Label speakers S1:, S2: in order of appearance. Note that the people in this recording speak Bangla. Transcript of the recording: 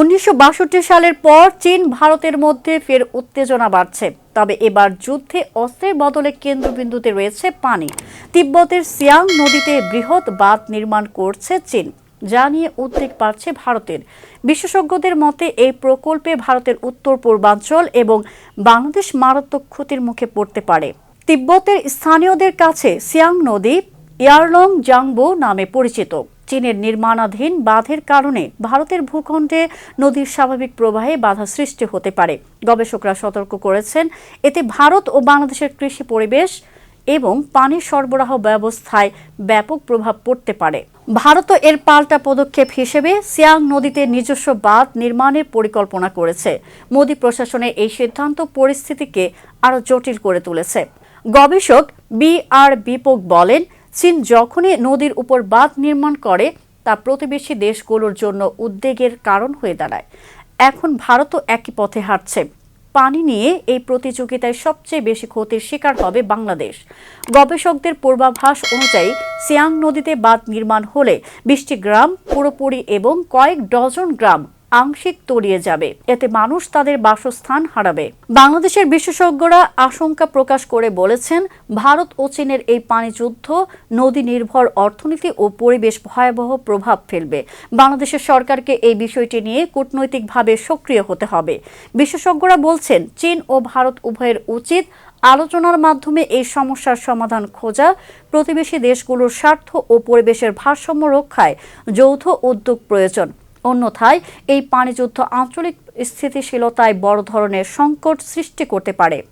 S1: উনিশশো বাষট্টি সালের পর চীন ভারতের মধ্যে ফের উত্তেজনা বাড়ছে। তবে এবার যুদ্ধে অস্ত্রের বদলে কেন্দ্রবিন্দুতে রয়েছে পানি। তিব্বতের সিয়াং নদীতে বৃহৎ বাঁধ নির্মাণ করছে চীন, যা নিয়ে উদ্বেগ বাড়ছে ভারতের। বিশেষজ্ঞদের মতে, এই প্রকল্পে ভারতের উত্তর পূর্বাঞ্চল এবং বাংলাদেশ মারাত্মক ক্ষতির মুখে পড়তে পারে। তিব্বতের স্থানীয়দের কাছে সিয়াং নদী, ইয়ারলং জাংবো নামে পরিচিত। চীনের নির্মাণাধীন বাঁধের কারণে ভারতের ভূখণ্ডে নদীর স্বাভাবিক প্রবাহে বাধা সৃষ্টি হতে পারে। গবেষকরা সতর্ক করেছেন, এতে ভারত ও বাংলাদেশের কৃষি পরিবেশ এবং পানি সরবরাহ ব্যবস্থায় ব্যাপক প্রভাব পড়তে পারে। ভারতও এর পাল্টা পদক্ষেপ হিসেবে সিয়াং নদীতে নিজস্ব বাঁধ নির্মাণের পরিকল্পনা করেছে। মোদী প্রশাসনের এই সিদ্ধান্ত পরিস্থিতিকে আরও জটিল করে তুলেছে। গবেষক বি আর বিপক বলেন চীন যখনই নদীর উপর বাঁধ নির্মাণ করে, তা প্রতিবেশী দেশগুলোর জন্য উদ্বেগের কারণ হয়ে দাঁড়ায়। এখন ভারতও একই পথে হাঁটছে। পানি নিয়ে এই প্রতিযোগিতায় সবচেয়ে বেশি ক্ষতির শিকার হবে বাংলাদেশ। গবেষকদের পূর্বাভাস অনুযায়ী, সিয়াং নদীতে বাঁধ নির্মাণ হলে বিশটি গ্রাম, পুরোপুরি এবং কয়েক ডজন গ্রাম আংশিক তলিয়ে যাবে। এতে মানুষ তাদের বাসস্থান হারাবে। বাংলাদেশের বিশেষজ্ঞরা আশঙ্কা প্রকাশ করে বলেছেন, ভারত ও চীনের এই পানি যুদ্ধ নদী নির্ভর অর্থনীতি ও পরিবেশ ভয়াবহ প্রভাব ফেলবে। বাংলাদেশের সরকারকে এই বিষয়টি নিয়ে কূটনৈতিকভাবে সক্রিয় হতে হবে। বিশেষজ্ঞরা বলছেন, চীন ও ভারত উভয়ের উচিত আলোচনার মাধ্যমে এই সমস্যার সমাধান খোঁজা। প্রতিবেশী দেশগুলোর স্বার্থ ও পরিবেশের ভারসাম্য রক্ষায় যৌথ উদ্যোগ প্রয়োজন। অন্যথায় এই পানিযুদ্ধ আঞ্চলিক স্থিতিশীলতায় বড় ধরনের সংকট সৃষ্টি করতে পারে।